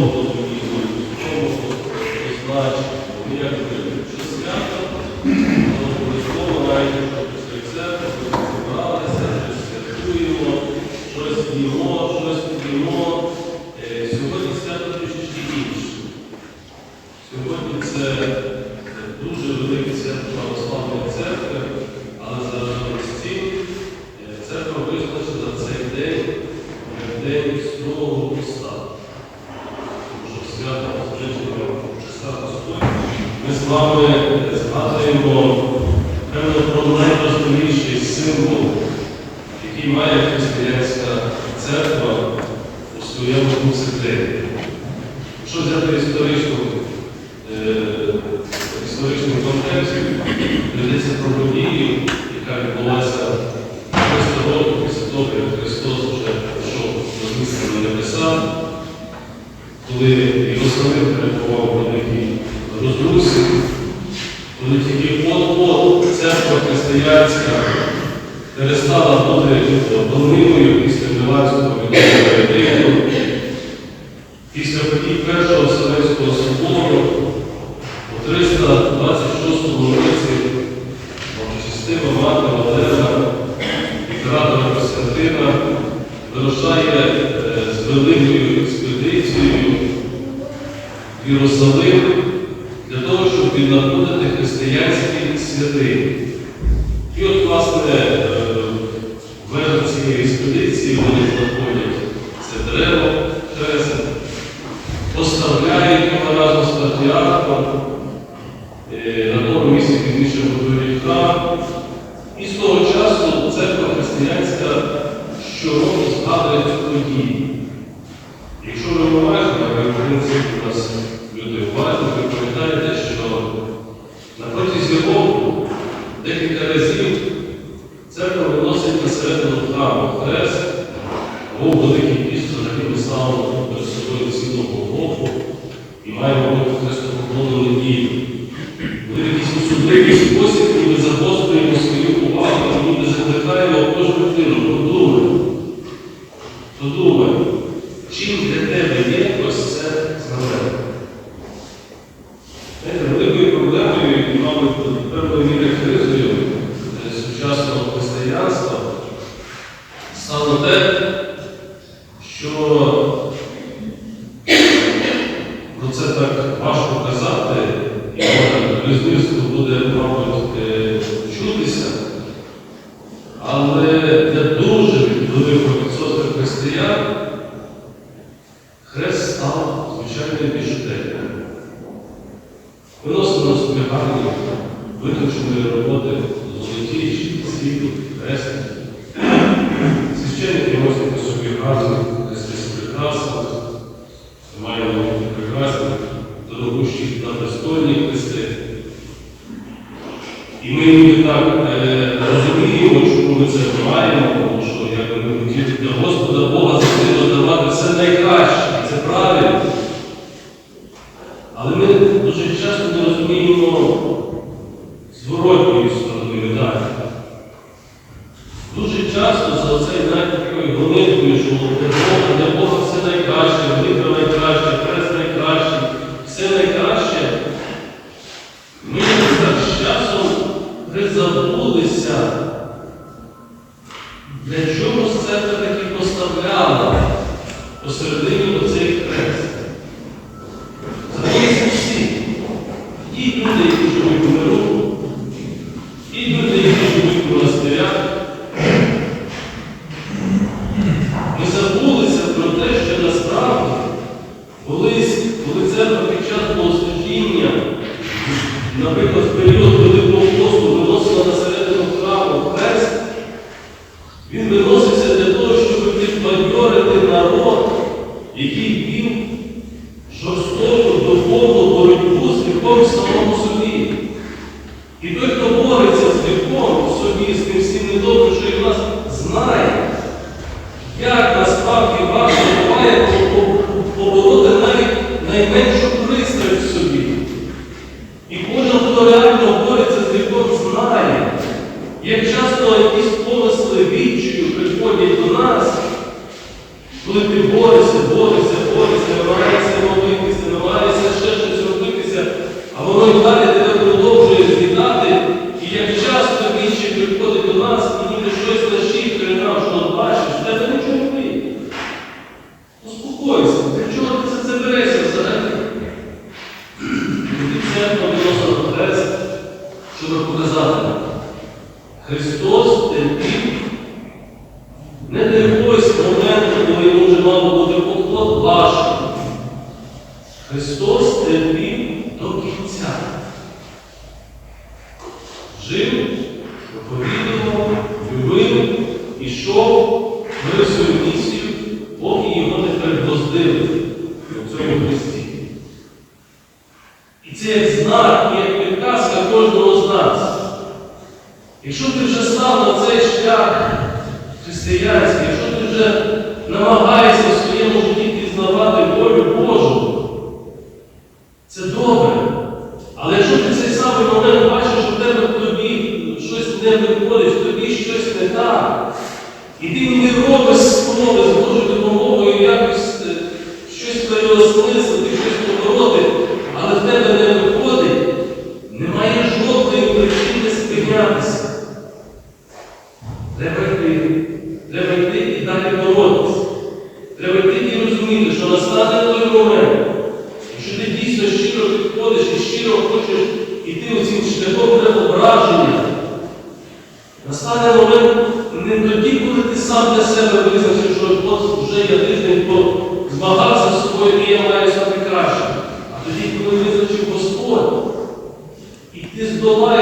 mundo. з вами згадуємо певно про найважливіший символ, який має християнська церква у своєму музиці. Що взяти історичну, е, історичну контексту, йдеться про подію, яка відбулася 300 років після того, як Христос вже пішов до місця на небеса, коли Єрусалим перебував великий розрусів, вони тільки от-от церква християнська перестала бути головною після Миланського відділу, після подій Першого Советського собору у 326 році Богочестива мати Валера ікрадова Костянтина вирушає е, з великою експедицією в Єрусалим для того, щоб віднаходити християнські святи. І от, власне, е, в цієї експедиції вони знаходять це дерево, через, поставляють його разом з патріархом, е, на тому місці пізніше будують храм. І з того часу церква християнська щороку згадує цю подію. велике місто, на якому стало вирішеної роботи. за це навіть такою великою, що це знак, як підказка кожного з нас. Якщо ти вже став на цей шлях християнський, якщо ти вже намагаєшся в своєму житті пізнавати волю Божу, це добре. Але якщо ти цей самий момент бачиш, що в тебе тобі щось не виходить, тобі щось не так, і ти не робиш спроби з Божою допомогою якось е, щось переосмислити, щось. isolou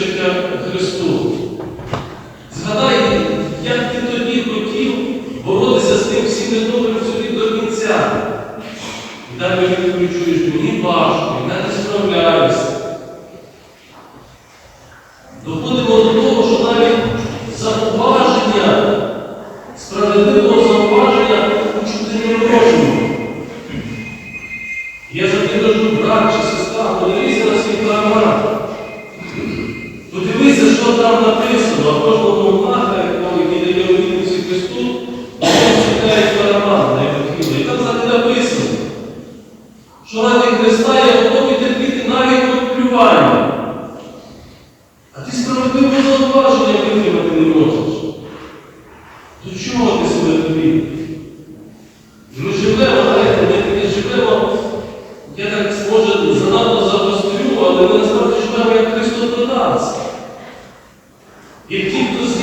життя Христу. там написано, кожного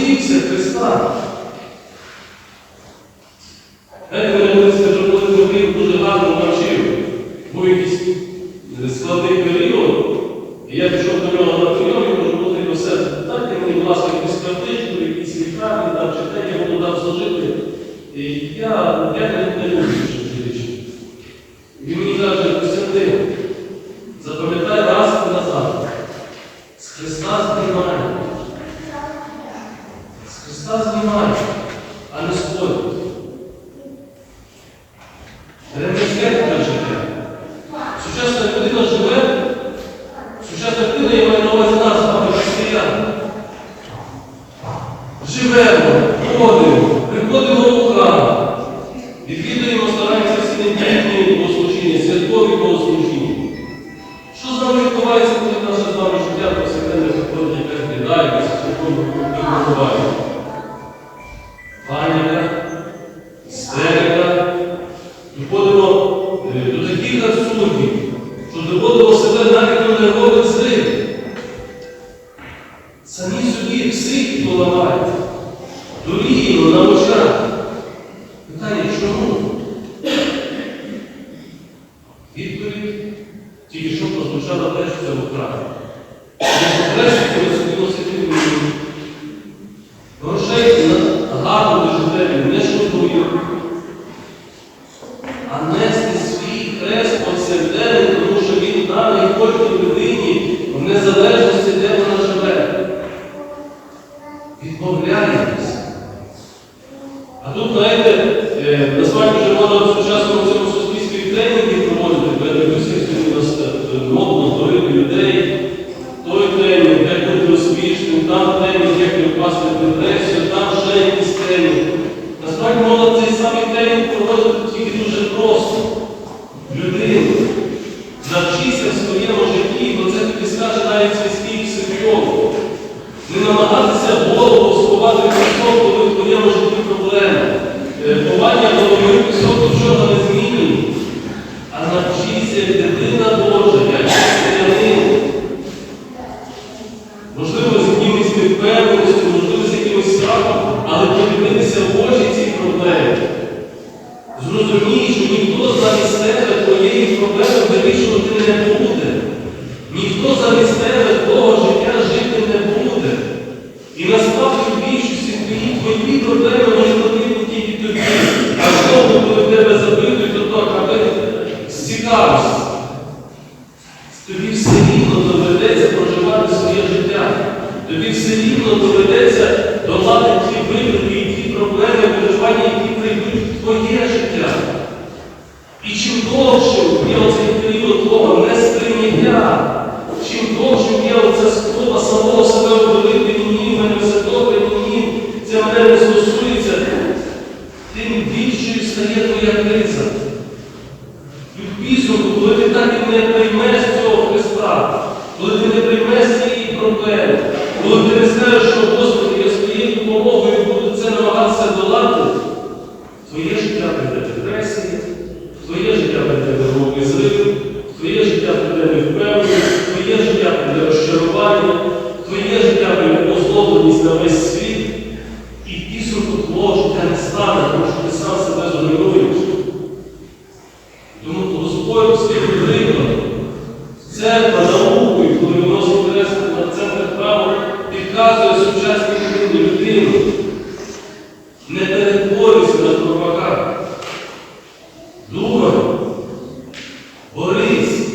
Vince Cristão. É, eu а нести свій хрест повсякденний, тому що він даний кожному. проблеми вирішують. 우리가 на весь світ і тісну тут було життя не стане, тому що ти сам себе зруйнуєш. Тому Господь своїм прикладом, церква наукою, коли виносить інтересно на центр права, підказує сучасній людину людину. Не перетворюйся на провака. Думай, борись,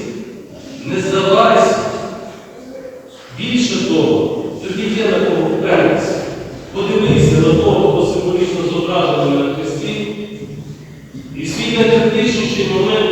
не здавайся. Більше того тоді є на кому впертися. Подивися на того, хто символічно зображений на хресті, і свій найтерпішіший момент.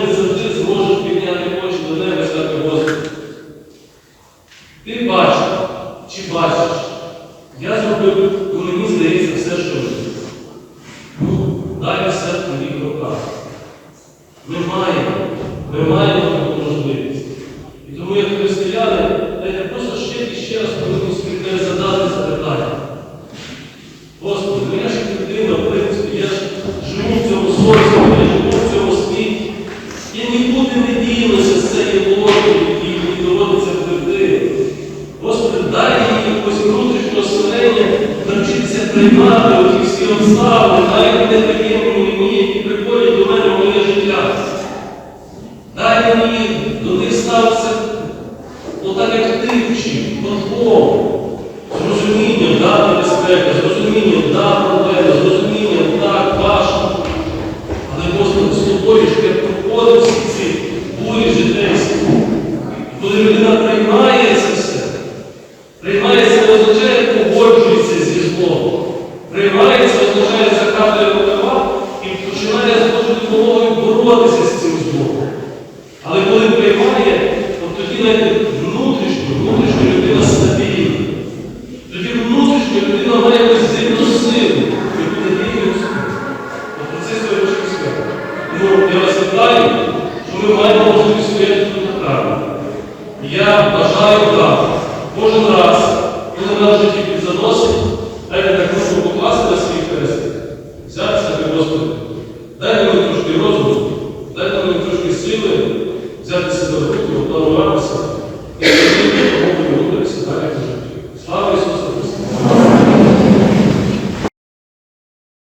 Да, небезпека, з розумінням, да,